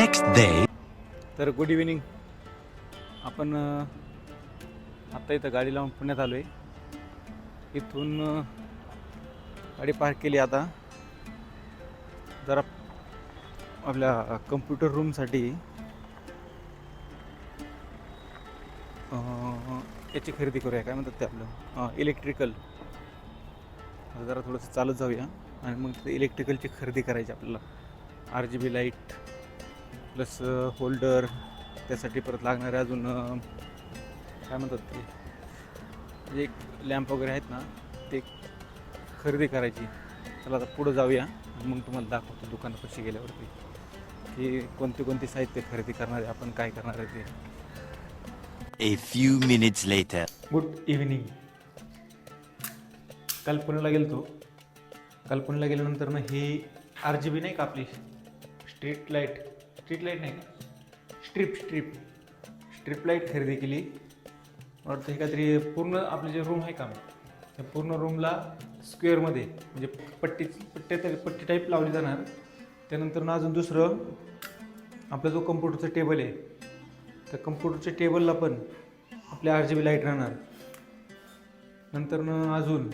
Next day तर good evening आपण आत्ता इथं गाडी लावून पुण्यात आलो आहे इथून गाडी पार्क केली आता. जरा आपल्या कम्प्युटर रूमसाठी याची खरेदी करूया. काय म्हणतात ते आपलं? इलेक्ट्रिकल जरा थोडंसं चालत जाऊया. आणि मग तिथे इलेक्ट्रिकलची खरेदी करायची आपल्याला. R G B light plus holder त्यासाठी परत लागणारे अजून काय म्हणतात ते जे लॅम्प वगैरे आहेत ना ते खरेदी करायची. चला आता पुढं जाऊया. आणि मग तुम्हाला दाखवतो दुकानापाशी गेल्यावरती की कोणते कोणते साहित्य खरेदी करणार आहे आपण काय करणार आहे ते. A few minutes later. Good evening काल पुण्याला गेलतो. काल पुण्याला गेल्यानंतर ना ही आर जी बी नाही का आपली? स्ट्रीट लाइट स्ट्रीट लाइट नाही का? स्ट्रीप स्ट्रीप स्ट्रीप लाइट खरेदी केली. वाटतं हे काहीतरी पूर्ण आपले जे रूम आहे का? त्या पूर्ण रूमला स्क्वेअरमध्ये म्हणजे पट्टी पट्टी पट्टी टाईप लावली जाणार. त्यानंतर ना अजून दुसरं आपला जो कम्प्युटरचं टेबल आहे त्या कम्प्युटरच्या टेबलला पण आपल्या आर जी बी लाइट राहणार. नंतर न अजून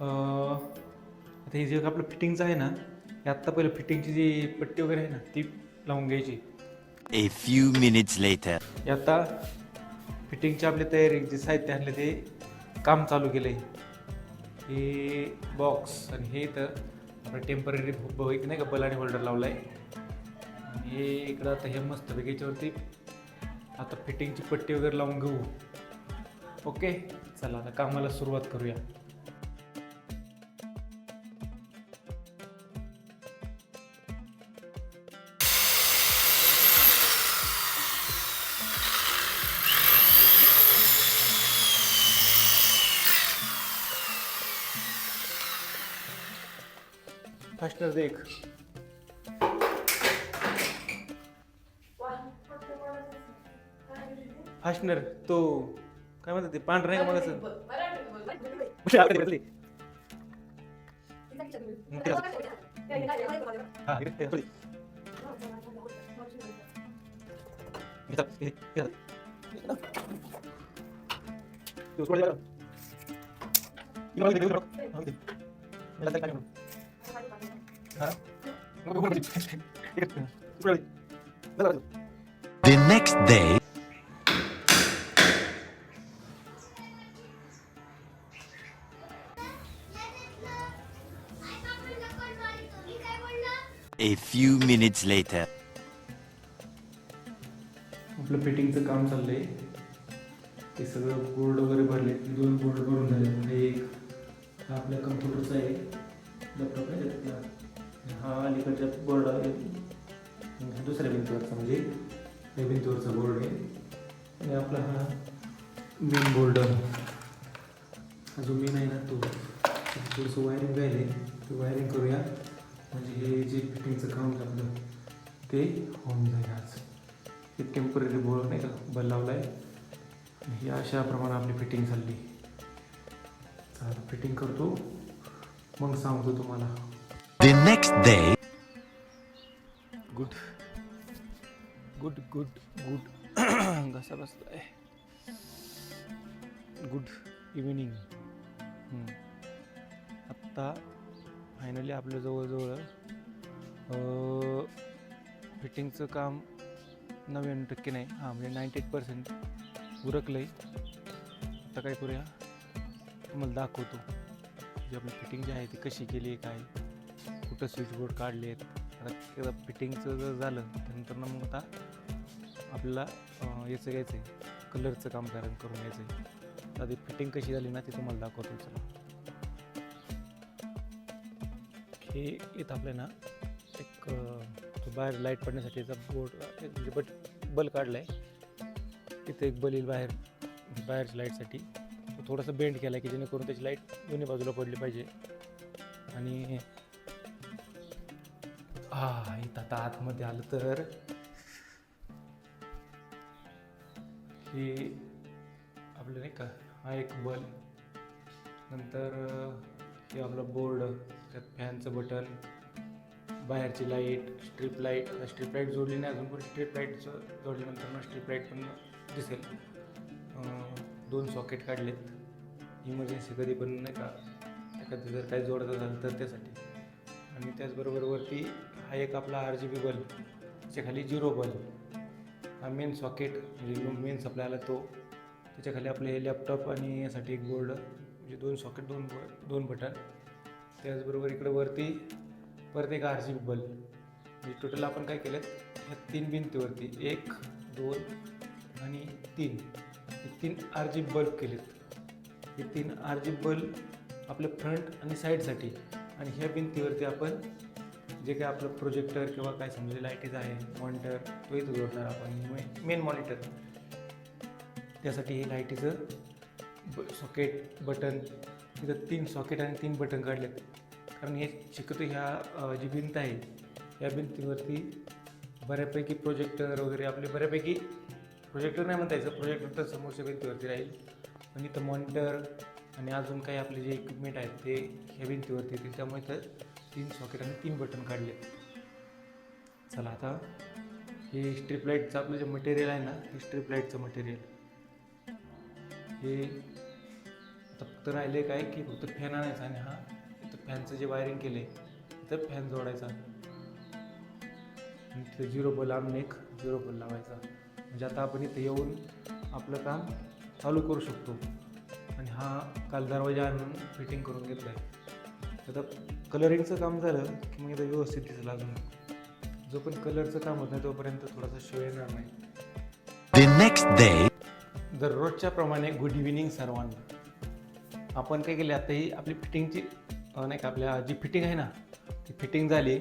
आता हे जे आपलं फिटिंगचं आहे ना हे आत्ता पहिलं फिटिंगची जी पट्टी वगैरे आहे ना ती लावून घ्यायची. A few minutes later. हे आता फिटिंगची आपली तयारी जे साहित्य आणले ते काम चालू केलं आहे हे बॉक्स आणि हे इथं आपलं टेंपररी नाही का बलाडी होल्डर लावला आहे आणि हे इकडं आता हे मस्त याच्यावरती आता फिटिंगची पट्टी वगैरे लावून घेऊ. ओके चला आता कामाला सुरुवात करूया. फास्टर देख फास्टनर तो काय म्हणतात ते पांढरं नाही का मग हा इकडे- इकडे- इकडे- इकडे- इकडे. तो सोड मला The next day. A few minutes later. आपलं फिटिंगचं काम चाललंय. ते सगळं बोर्ड वगैरे भरले. दोन बोर्ड भरून झाले. म्हणजे एक हा आपल्या कम्प्युटरचा आहे. लॅपटॉप आहे. हा अलीकडच्या बोर्ड आहे. दुसऱ्या भिंतीवरचा म्हणजे या भिंतीवरचा बोर्ड आहे. आणि आपला हा मेन बोर्ड हा जो मेन आहे ना तो थोडंसं वायरिंग राहिले ते वायरिंग करूया. म्हणजे हे जे फिटिंगचं काम लागलं ते होऊन जाईल आज. हे टेंपररी बोर्ड नाही का? बल लावला आहे हे ही अशा प्रमाणे आपली फिटिंग चालली. तर फिटिंग करतो. मग सांगतो तुम्हाला. The next day. Good good good good घसा बसलाय. गुड इव्हिनिंग आत्ता फायनली आपल्या जवळजवळ फिटिंगचं काम नव्याण्णव टक्के नाही. हां म्हणजे नाईंटी एट पर्सेंट उरकलं आहे आता काय करूया? तुम्हाला दाखवतो. जी आपली फिटिंग जी आहे ती कशी केली आहे काय कुठं स्विचबोर्ड काढले आहेत आता एकदा फिटिंगचं जर झालं त्यानंतर मग आता आपल्याला याचं घ्यायचं आहे कलरचं काम कारण करून घ्यायचं आहे आधी फिटिंग कशी झाली ना ती तुम्हाला दाखवतो चला. हे येत आपल्या ना एक बाहेर लाइट पडण्यासाठी याचा बोर्ड म्हणजे बट बल काढला आहे तिथे एक बल येईल बाहेर बाहेरच्या लाईटसाठी. थोडासा बेंड केला आहे की जेणेकरून त्याची लाइट दोन्ही बाजूला पडली पाहिजे. आणि हा इथं आता आतमध्ये आलं तर. हे आपलं नाही का हा एक बल. नंतर हे आपलं बोर्ड त्यात फॅनचं बटन बाहेरची light strip light strip light जोडली नाही अजून पण स्ट्रीप लाईटचं जोडल्यानंतर मग स्ट्रीप लाइट पण दिसेल. दोन सॉकेट काढलेत. इमर्जन्सी कधी पण नाही का एखादं जर काही जोडायचं झालं तर त्यासाठी. आणि त्याचबरोबर वरती हा एक आपला आर जी बी बल्ब त्याच्याखाली झिरो बल्ब हा मेन सॉकेट म्हणजे मेन सप्लाय आला तो त्याच्याखाली आपले हे लॅपटॉप आणि यासाठी एक बोर्ड म्हणजे दोन सॉकेट दोन ब दोन बटन. त्याचबरोबर इकडं वरती परत एक आर जी बी बल्ब म्हणजे टोटल आपण काय केलं ह्या तीन भिंतीवरती एक दोन आणि तीन हे तीन आर जी बल्ब केलेत. हे तीन आर जी बल्ब आपल्या फ्रंट आणि साईडसाठी आणि ह्या भिंतीवरती आपण जे काय आपलं प्रोजेक्टर किंवा काय समजा लाईटीज आहे मॉनिटर तो इथं जोडणार आपण मेन मॉनिटर त्यासाठी हे लाईटीचं ब सॉकेट बटन तिथं तीन सॉकेट आणि तीन बटन काढले कारण हे शक्यतो ह्या जी भिंत आहे या भिंतीवरती बऱ्यापैकी प्रोजेक्टर वगैरे आपले बऱ्यापैकी प्रोजेक्टर नाही म्हणता यायचं प्रोजेक्टर तर समोरच्या भिंतीवरती राहील. पण इथं मॉनिटर आणि अजून काही आपले जे इक्विपमेंट आहेत ते ह्या भिंतीवरती येतील. त्यामुळे तर तीन सॉकेट आणि तीन बटन काढले. चला आता हे स्ट्रीप लाईटचं आपलं जे मटेरियल आहे ना हे स्ट्रीप लाईटचं मटेरियल हे आता फक्त राहिले काय की फक्त फॅन आणायचा आणि हा इथं फॅनचं जे वायरिंग केलं आहे तर फॅन जोडायचा. आणि तिथं झिरो बल आणून एक झिरो बल लावायचा. म्हणजे आता आपण इथं येऊन आपलं काम चालू करू शकतो. आणि हा काल दरवाजा आणून फिटिंग करून घेतला आहे आता कलरिंगचं काम झालं की मग इथं व्यवस्थित दिसलं अजून. जो पण कलरचं काम होत नाही तोपर्यंत थोडासा शो येणार नाही. Next day, दररोजच्या प्रमाणे गुड इव्हिनिंग सर्वांना. आपण काय केले आता ही आपली फिटिंगची नाही का आपल्या जी फिटिंग आहे ना ती फिटिंग झाली.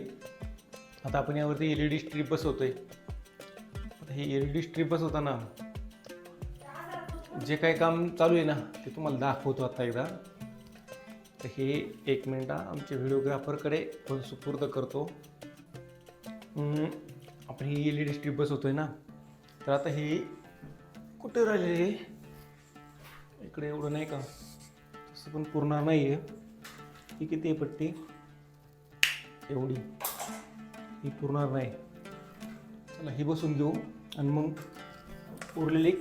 आता आपण यावरती एल ई डी स्ट्रीप बसवतोय. आता ही एल ई डी स्ट्रीप बसवताना जे काही काम चालू आहे ना ते तुम्हाला दाखवतो आता एकदा. तर हे एक मिनटा आमच्या व्हिडिओग्राफरकडे पण सुपूर्द करतो. आपण ही एल ई डी स्ट्रीप बसवतोय ना? तर आता ही कुठे राहिलेली इकडे एवढं नाही का? तसं पण पुरणार नाही आहे ही किती आहे पट्टी? एवढी. ही पुरणार नाही. चला ही बसून घेऊ आणि मग उरलेली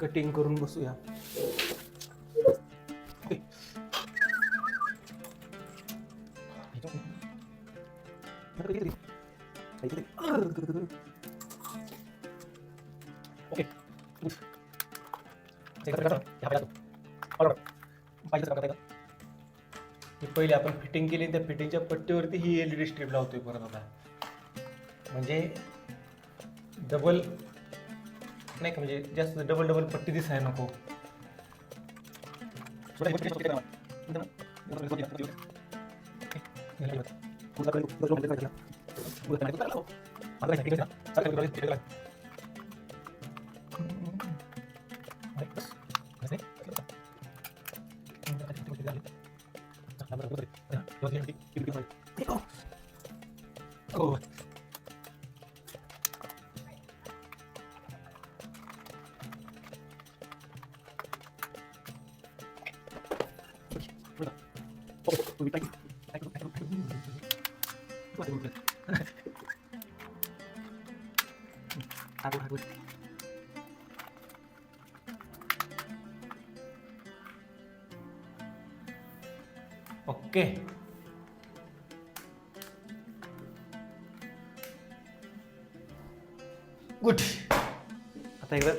कटिंग करून बसूया. पहिले आपण फिटिंग केली त्या फिटिंगच्या पट्टीवरती ही एल ई डी स्ट्रीप आता म्हणजे डबल नाही का जास्त डबल डबल पट्टी दिसायला नको ओके गुड आता एकदा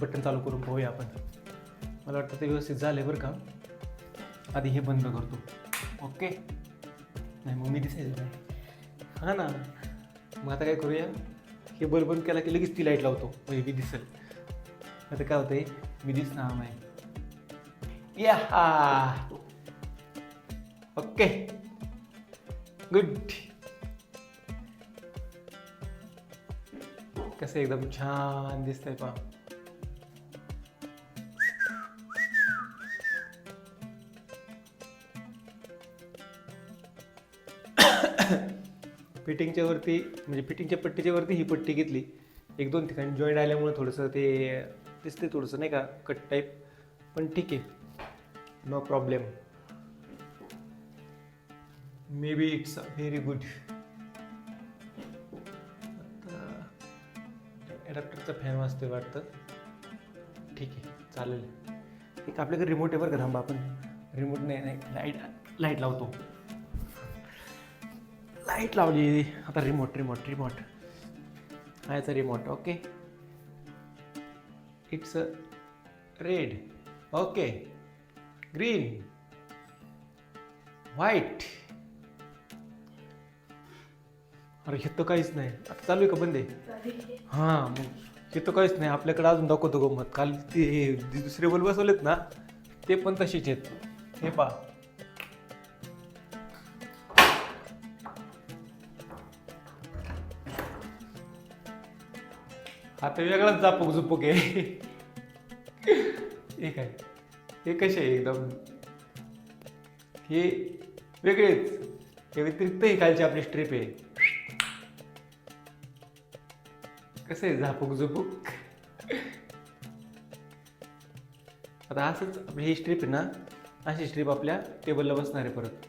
बटन चालू करून पाहूया आपण. मला वाटतं ते व्यवस्थित झाले बरं का? आधी हे बंद करतो. ओके नाही, मग मी दिसायचं हाँ ना. मग आता काय करूया? हे बल्ब बंद केला की लगेच ती लाईट लावतो. म्हणजे मी दिसेल. आता काय होतंय? मी दिसणार नाही. या ओके गुड कसं एकदम छान दिसतंय पा फिटिंगच्या वरती म्हणजे फिटिंगच्या पट्टीच्या वरती ही पट्टी घेतली. एक दोन ठिकाणी जॉईंट आल्यामुळे थोडंसं ते दिसते थोडंसं नाही का कट टाईप पण ठीक आहे. No problem may be it's a very good ॲडॅप्टरचा fan वाजते वाटतं. ठीक आहे चालेल. एक आपल्याकडे रिमोट आहे बरं का थांबा आपण. रिमोट नाही नाही लाइट लाइट लावतो. लाइट लावली आता रिमोट रिमोट रिमोट हा याचा remote okay it's red okay green white अरे हे तर काहीच नाही. आता चालू आहे का बंद आहे? हां मग हे तर काहीच नाही. आपल्याकडे अजून दाखवतो गमत काल ते दुसरे बल बसवलेत ना ते पण तसेच आहेत. हे पा आता वेगळाच जापूक झुपूक आहे. हे काय? हे कसे आहे एकदम? हे वेगळेच. हे व्यतिरिक्त ही खालची आपली स्ट्रीप आहे. कसं आहे झापूक झुपूक आता असंच आपली ही स्ट्रीप आहे ना अशी स्ट्रीप आपल्या टेबलला बसणार आहे परत.